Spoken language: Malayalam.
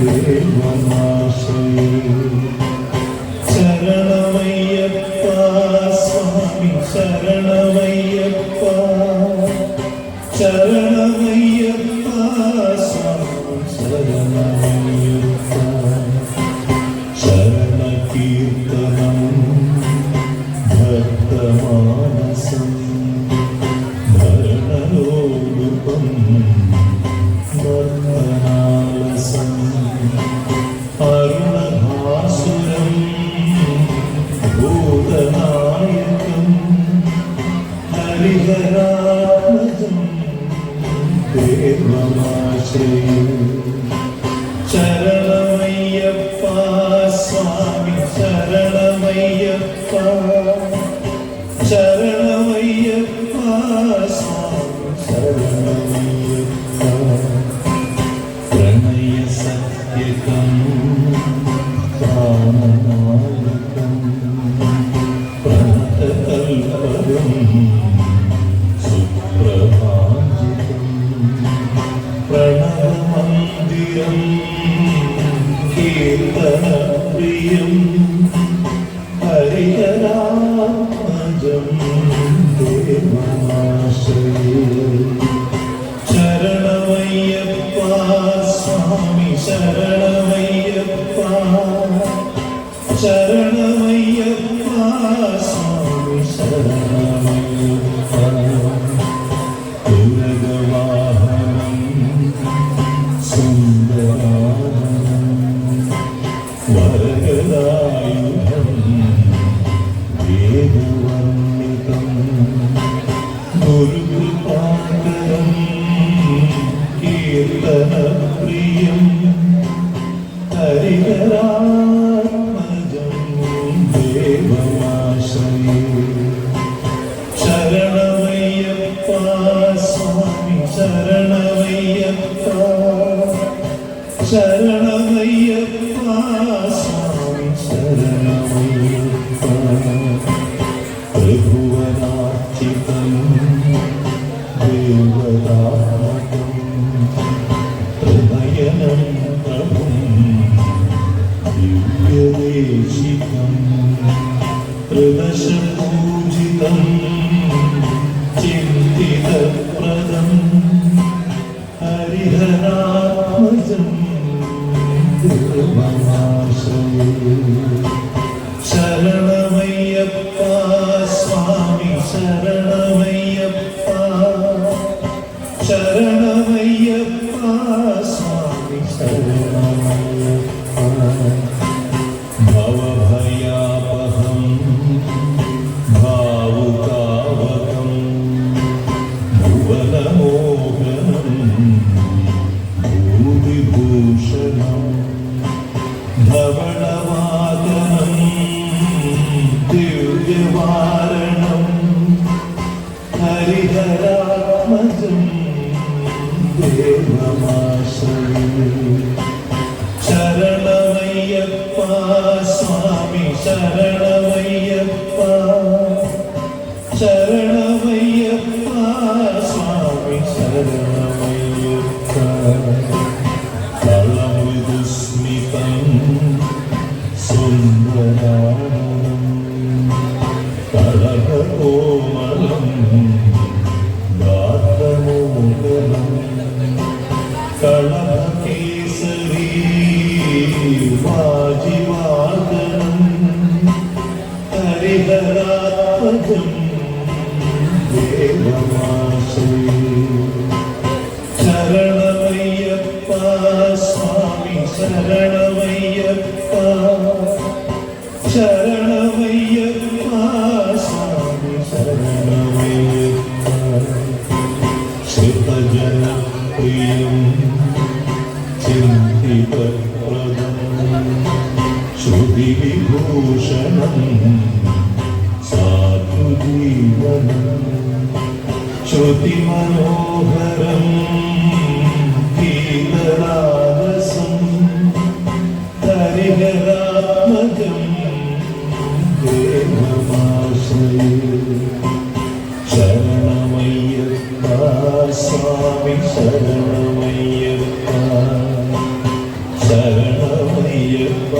Eyvallah sayın ഹരിഹരാത്മജം ദേവമാശ്രയം ശരണമയ്യപ്പ സ്വാമി ശരണമയ്യപ്പ പ്രണവമന്ദിരം കീർത്തനപ്രിയം ദേവമാശ്രയേ. ശരണമയ്യപ്പ സ്വാമി ശരണമയ്യപ്പ ശരണമയ്യപ്പ സ്വാമി ശരണമയ്യപ്പ. കീർത്തനപ്രിയം ദേവമാശ്രയേ ശരണമയ്യപ്പ ശരണമയ്യപ്പ ദേവമാശ്രയേ ശരണമയ്യപ്പ സ്വാമി ശരണമയ്യപ്പ ശരണമയ്യപ്പ സ്വാമി ധവളവാദനം ദിവ്യവാരണം ഹരിഹരാത്മജം ദേവമാശ്രയേ സ്വാമി ശരണമയ്യപ്പ. ശരണമയ്യപ്പ സ്വാമി ശരണമയ്യപ്പ. ശ്രുതജനപ്രിയം ചിന്തിതപ്രദം. സാധു ജീവനം ശ്രുതിമനോഹരം. ഗീതരാജസം ശരണമയ്യപ്പ ശരണമയ്യപ്പ.